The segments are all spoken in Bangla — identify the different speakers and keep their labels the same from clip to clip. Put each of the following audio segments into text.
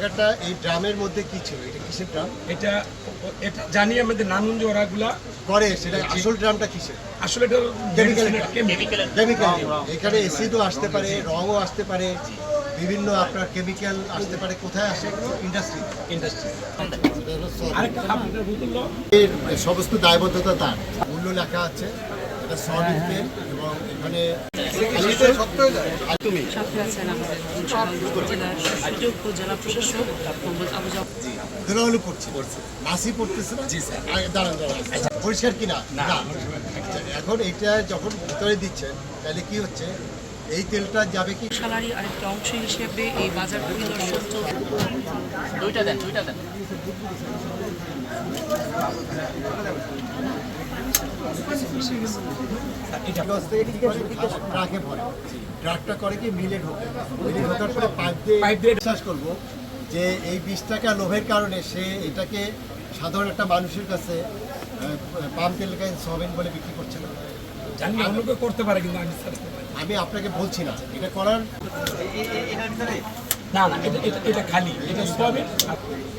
Speaker 1: জায়গাটা এই ড্রামের মধ্যে কি ছিল? এটা কিসের ড্রাম?
Speaker 2: এটা এটা জানি আমাদের নানুঞ্জ ওরাগুলা
Speaker 1: করে সেটা আসল ড্রামটা কিসের?
Speaker 2: আসলে এটা. কেমিক্যাল
Speaker 1: কেমিক্যাল এখানে এসিডও আসতে পারে রঙও আসতে পারে বিভিন্ন আপনার কেমিক্যাল আসতে পারে। কোথায় আসে? ইন্ডাস্ট্রি
Speaker 2: ইন্ডাস্ট্রি আরেকটা আপনার বোতল
Speaker 1: এর সমস্ত দায়বদ্ধতা তার। মূল্য লেখা আছে এটা সলিড এবং এখানে তুমি?
Speaker 3: সাথে আছেন আমাদের জেলার সুযোগ জেলা প্রশাসক মোহাম্মদ আবু জাফর।
Speaker 1: ধুলাবালু পড়ছে। মাসি পড়তেছে না?
Speaker 2: জি, স্যার।
Speaker 1: দাঁড়ান দাঁড়ান। পরিষ্কার কিনা? না। আচ্ছা, এখন এটা যখন ভিতরে দিচ্ছেন তাহলে কি হচ্ছে? এই তেলটা যাবে কি?
Speaker 3: সালারি আরেকটা অংশ হিসেবে এই বাজার পরিদর্শন চলছে।
Speaker 4: দুইটা দেন দুইটা দেন।
Speaker 1: ট্রাকে ভরে। ট্রাকটা করে কি মিলে ঢোকে। মিলে ঢোকার পরে পাইপ দিয়ে
Speaker 2: পাইপ দিয়ে-
Speaker 1: বিশ্বাস করব যে এই বিশ টাকা লোভের কারণে সে এটাকে সাধারণ একটা মানুষের কাছে পাম তেল গায়ে সোয়াবিন বলে বিক্রি করছে না
Speaker 2: জানি না অন্য কেউ করতে পারে কিন্তু আমি।
Speaker 1: আমি আপনাকে বলছি না এটা করার
Speaker 2: না না এটা খালি এটা সোয়াবিন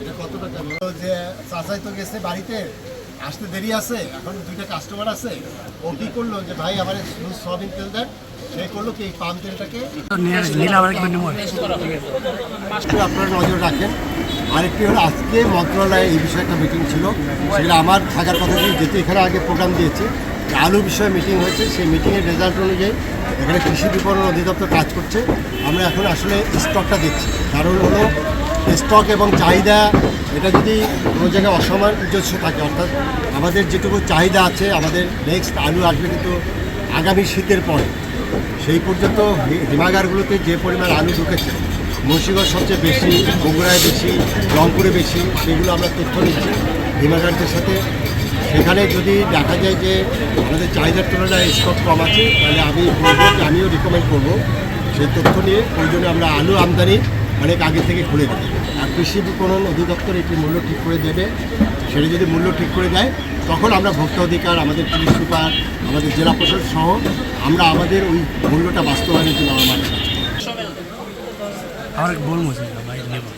Speaker 1: এটা কত টাকা? যে চাচাই তো গেছে বাড়িতে। আসতে দেরি আছে এখন দুইটা কাস্টমার আছে ও কি করল যে ভাই আমার সয়াবিন তেল দেন। সে করল কি এই পাম তেলটাকে আপনারা নজর রাখেন আরেকটি হলো আজকে মন্ত্রণালয়ে এই বিষয়ে একটা মিটিং ছিল সেটা আমার থাকার কথা ছিল যেহেতু এখানে আগে প্রোগ্রাম দিয়েছে আলু বিষয়ে মিটিং হয়েছে সেই মিটিংয়ের রেজাল্ট অনুযায়ী এখানে কৃষি বিপণন অধিদপ্তর কাজ করছে। আমরা এখন আসলে স্টকটা দেখছি। কারণ হলো স্টক এবং চাহিদা, এটা যদি কোনো জায়গায় অসামঞ্জস্য থাকে, অর্থাৎ আমাদের যেটুকু চাহিদা আছে, আমাদের নেক্সট আলু আসবে কিন্তু আগামী শীতের পরে। সেই পর্যন্ত হিমাগারগুলোতে যে পরিমাণ আলু ঢুকেছে, মুন্সিগঞ্জ সবচেয়ে বেশি, বগুড়ায় বেশি, রংপুরে বেশি, সেগুলো আমরা তথ্য নিচ্ছি হিমাগারদের সাথে। সেখানে যদি দেখা যায় যে আমাদের চাহিদার তুলনায় স্টক কম আছে, তাহলে আমি বলব আমিও রিকমেন্ড করব সেই তথ্য নিয়ে। প্রয়োজনে আমরা আলু আমদানি অনেক আগে থেকে খুলে দেবো আর কৃষি বিপণন অধিদপ্তর এটি মূল্য ঠিক করে দেবে। সেটা যদি মূল্য ঠিক করে দেয় তখন আমরা ভোক্তা অধিকার আমাদের পুলিশ সুপার আমাদের জেলা প্রশাসন সহ আমরা আমাদের ওই মূল্যটা বাস্তবায়নের জন্য আমার মাঠে
Speaker 5: আমার বলব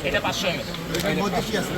Speaker 4: এটা পাঁচশো এমএল
Speaker 1: এর মধ্যে কি আছে